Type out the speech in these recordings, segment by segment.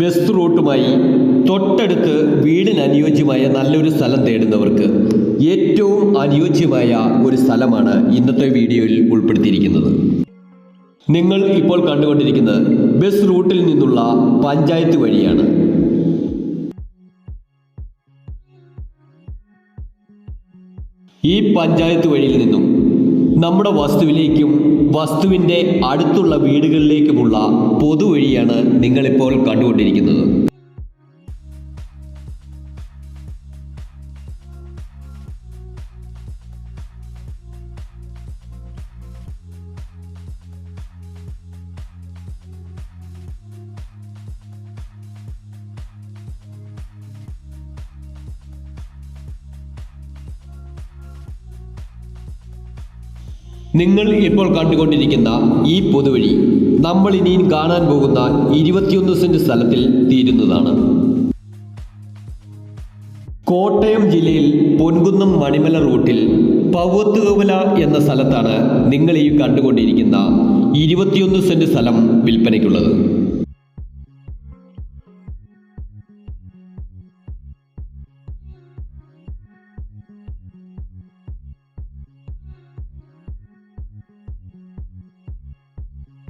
Bus റൂട്ടുമായി തൊട്ടടുത്ത് വീടിന് അനുയോജ്യമായ നല്ലൊരു സ്ഥലം തേടുന്നവർക്ക് ഏറ്റവും അനുയോജ്യമായ ഒരു സ്ഥലമാണ് ഇന്നത്തെ വീഡിയോയിൽ ഉൾപ്പെടുത്തിയിരിക്കുന്നത്. നിങ്ങൾ ഇപ്പോൾ കണ്ടുകൊണ്ടിരിക്കുന്നത് ബസ് റൂട്ടിൽ നിന്നുള്ള പഞ്ചായത്ത് വഴിയാണ്. ഈ പഞ്ചായത്ത് വഴിയിൽ നിന്നും നമ്മുടെ വസ്തുവിലേക്കും വസ്തുവിന്റെ അടുത്തുള്ള വീടുകളിലേക്കുമുള്ള പൊതുവഴിയാണ് നിങ്ങളിപ്പോൾ കണ്ടുകൊണ്ടിരിക്കുന്നത്. നിങ്ങൾ ഇപ്പോൾ കണ്ടുകൊണ്ടിരിക്കുന്ന ഈ പൊതുവഴി നമ്മൾ ഇനിയും കാണാൻ പോകുന്ന ഇരുപത്തിയൊന്ന് സെന്റ് സ്ഥലത്തിൽ തീരുന്നതാണ്. കോട്ടയം ജില്ലയിൽ പൊൻകുന്നം മണിമല റൂട്ടിൽ പൗവത്തുകവല എന്ന സ്ഥലത്താണ് നിങ്ങൾ ഈ കണ്ടുകൊണ്ടിരിക്കുന്ന ഇരുപത്തിയൊന്ന് സെന്റ് സ്ഥലം വിൽപ്പനയ്ക്കുള്ളത്.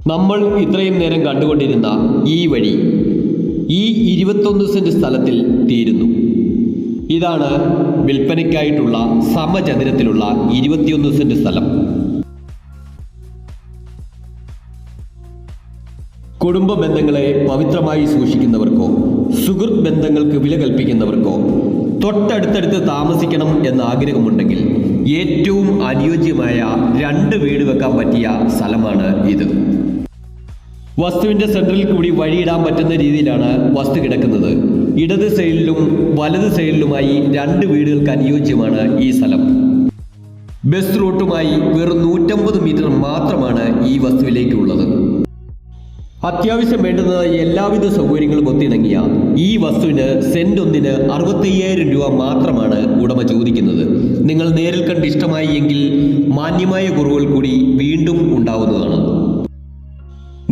നമ്മൾ ഇത്രയും നേരം കണ്ടുകൊണ്ടിരുന്ന ഈ വഴി ഈ ഇരുപത്തൊന്ന് സെന്റ് സ്ഥലത്തിൽ തീരുന്നു. ഇതാണ് വിൽപ്പനയ്ക്കായിട്ടുള്ള സമചതുരത്തിലുള്ള ഇരുപത്തിയൊന്ന് സെന്റ് സ്ഥലം. കുടുംബ ബന്ധങ്ങളെ പവിത്രമായി സൂക്ഷിക്കുന്നവർക്കോ സുഹൃത്ത് ബന്ധങ്ങൾക്ക് വില കൽപ്പിക്കുന്നവർക്കോ തൊട്ടടുത്തടുത്ത് താമസിക്കണം എന്ന ആഗ്രഹമുണ്ടെങ്കിൽ ഏറ്റവും അനുയോജ്യമായ രണ്ട് വീട് വെക്കാൻ പറ്റിയ സ്ഥലമാണ് ഇത്. വസ്തുവിന്റെ സെൻട്രൽ കൂടി വഴിയിടാൻ പറ്റുന്ന രീതിയിലാണ് വസ്തു കിടക്കുന്നത്. ഇടത് സൈഡിലും വലത് സൈഡിലുമായി രണ്ട് വീടുകൾക്ക് അനുയോജ്യമാണ് ഈ സ്ഥലം. ബസ് റൂട്ടുമായി വെറും നൂറ്റമ്പത് മീറ്റർ മാത്രമാണ് ഈ വസ്തുവിലേക്കുള്ളത് അത്യാവശ്യം വേണ്ടുന്ന എല്ലാവിധ സൗകര്യങ്ങളും ഒത്തിണങ്ങിയ ഈ വസ്തുവിന് സെന്റ് ഒന്നിന് അറുപത്തയ്യായിരം രൂപ മാത്രമാണ് ഉടമ ചോദിക്കുന്നത്. നിങ്ങൾ നേരിൽ കണ്ട് ഇഷ്ടമായി എങ്കിൽ മാന്യമായ കുറവുകൾ കൂടി വീണ്ടും ഉണ്ടാവുന്നതാണ്.